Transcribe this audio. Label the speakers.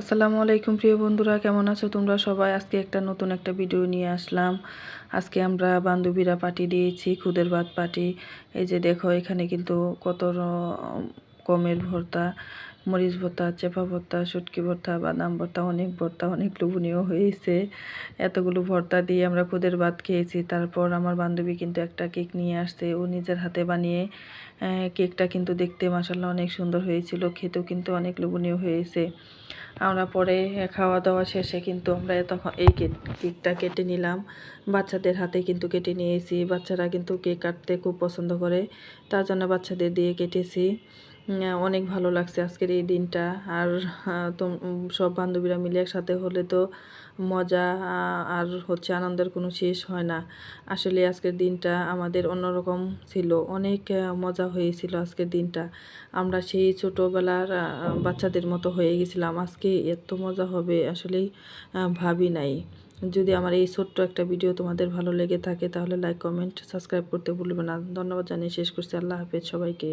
Speaker 1: আসসালামু আলাইকুম প্রিয় বন্ধুরা, কেমন আছো তোমরা সবাই? আজকে একটা নতুন একটা ভিডিও নিয়ে আসলাম। আজকে আমরা বান্ধবীরা পার্টি দিয়েছি, খুদের ভাত পার্টি এই যে দেখো, এখানে কিন্তু কত কমের ভর্তা, মরিচ ভর্তা, চেপা ভর্তা, শুটকি ভর্তা, বাদাম ভর্তা, অনেক ভর্তা, অনেক লোভনীয় হয়েছে। এতগুলো ভর্তা দিয়ে আমরা খুদের ভাত খেয়েছি। তারপর আমার বান্ধবী কিন্তু একটা কেক নিয়ে আসছে। ও নিজের হাতে বানিয়ে কেকটা কিন্তু দেখতে মাসাল্লাহ অনেক সুন্দর হয়েছিল। খেতেও কিন্তু অনেক লোভনীয় হয়েছে। আমরা পরে খাওয়া দাওয়া শেষে কিন্তু আমরা তখন এই কেক, কেকটা কেটে নিলাম। বাচ্চাদের হাতে কিন্তু কেটে নিয়েছি। বাচ্চারা কিন্তু কেক কাটতে খুব পছন্দ করে। তার জন্য বাচ্চাদের দিয়ে কেটেছি। অনেক ভালো লাগছে আজকের এই দিনটা। আর সব বান্ধবীরা মিলে একসাথে হলে তো মজা আর হচ্ছে আনন্দের কোনো শেষ হয় না। আসলে আজকের দিনটা আমাদের অন্যরকম ছিল। অনেক মজা হয়েছিল আজকের দিনটা। আমরা সেই ছোটোবেলার বাচ্চাদের মতো হয়ে গেছিলাম। আজকে এত মজা হবে আসলেই ভাবি নাই। যদি আমার এই ছোট্ট একটা ভিডিও তোমাদের ভালো লেগে থাকে তাহলে লাইক কমেন্ট সাবস্ক্রাইব করতে ভুলবে না। ধন্যবাদ জানিয়ে শেষ করছি। আল্লাহ হাফেজ সবাইকে।